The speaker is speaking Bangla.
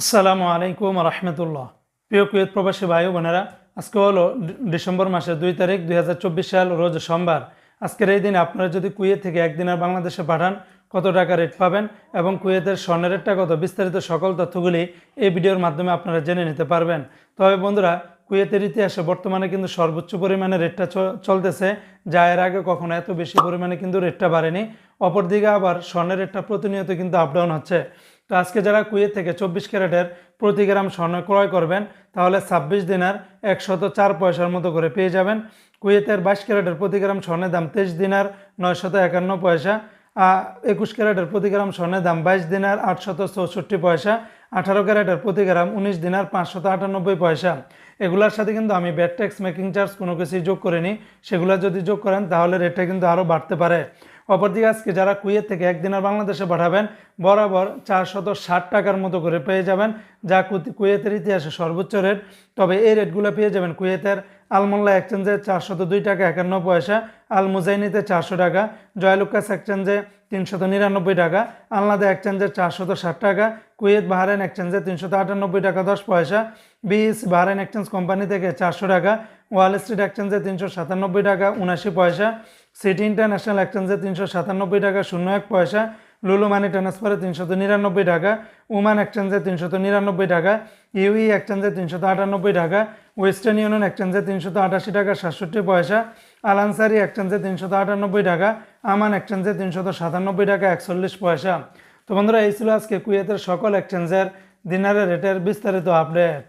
আসসালামু আলাইকুম রহমতুল্লাহ। প্রিয় কুয়েত প্রবাসী ভাই বোনেরা, আজকে হলো ডিসেম্বর মাসের দুই তারিখ দুই হাজার চব্বিশ সাল, রোজ সোমবার। আজকের এই দিনে আপনারা যদি কুয়েত থেকে একদিনের বাংলাদেশে পাঠান, কত টাকা রেট পাবেন এবং কুয়েতের স্বর্ণের রেটটা কত, বিস্তারিত সকল তথ্যগুলি এই ভিডিওর মাধ্যমে আপনারা জেনে নিতে পারবেন। তবে বন্ধুরা, কুয়েতের ইতিহাসে বর্তমানে কিন্তু সর্বোচ্চ পরিমাণে রেটটা চলতেছে, যা এর আগে কখনো এত বেশি পরিমাণে কিন্তু রেটটা বাড়েনি। অপরদিকে আবার স্বর্ণের রেটটা প্রতিনিয়ত কিন্তু আপ ডাউন হচ্ছে। তো আজকে যারা কুয়েত থেকে চব্বিশ ক্যারেটের প্রতি গ্রাম স্বর্ণ ক্রয় করবেন, তাহলে ছাব্বিশ দিনার একশত চার পয়সার মতো করে পেয়ে যাবেন। কুয়েতের বাইশ ক্যারেটের প্রতি গ্রাম স্বর্ণের দাম তেইশ দিনার নয়শত একান্ন পয়সা একুশ ক্যারেটের প্রতি গ্রাম স্বর্ণের দাম বাইশ দিনার আটশত চৌষট্টি পয়সা, আঠারো ক্যারেটের প্রতি গ্রাম উনিশ দিনার পাঁচশত আটানব্বই পয়সা। এগুলোর সাথে কিন্তু আমি ব্যাট ট্যাক্স মেকিং চার্জ কোনো কিছুই যোগ করিনি। সেগুলো যদি যোগ করেন, তাহলে রেটটা কিন্তু আরও বাড়তে পারে। অপরদিকে আজকে যারা কুয়েত থেকে একদিনের বাংলাদেশে পাঠাবেন, বরাবর চারশত ষাট টাকার মতো করে পেয়ে যাবেন, যা কুয়েতের ইতিহাসে সর্বোচ্চ রেট তবে এই রেটগুলো পেয়ে যাবেন কুয়েতের আলমোল্লা এক্সচেঞ্জে চারশত দুই টাকা একান্ন পয়সা আল মুজাইনিতে চারশো টাকা, জয়লুকাস এক্সচেঞ্জে তিনশত নিরানব্বই টাকা, আলনাদা এক্সচেঞ্জে চারশত ষাট টাকা কুয়েত বাহারাইন এক্সচেঞ্জে তিনশো আটানব্বই টাকা, দশ পয়সা। বিএস বাহারাইন এক্সচেঞ্জ কোম্পানি থেকে চারশো টাকা। ওয়াল স্ট্রিট এক্সচেঞ্জে তিনশো সাতানব্বই টাকা, উনাশি পয়সা। সিটি ইন্টারন্যাশনাল এক্সচেঞ্জে তিনশো সাতানব্বই টাকা, শূন্য এক পয়সা। লুলু মানি ট্রান্সফারে তিনশত নিরানব্বই টাকা। উমান এক্সচেঞ্জে তিনশত নিরানব্বই টাকা। ইউই এক্সচেঞ্জে তিনশত আটানব্বই টাকা। ওয়েস্টার্ন ইউনিয়ন এক্সচেঞ্জে তিনশত আটাশি টাকা, সাতষট্টি পয়সা। আলানসারি এক্সচেঞ্জে তিনশত আটানব্বই টাকা। আমান এক্সচেঞ্জে তিনশত সাতানব্বই টাকা, একচল্লিশ পয়সা। তো বন্ধুরা এই ছিল আজকে কুয়েতের সকল এক্সচেঞ্জের দিনারের রেটের বিস্তারিত আপডেট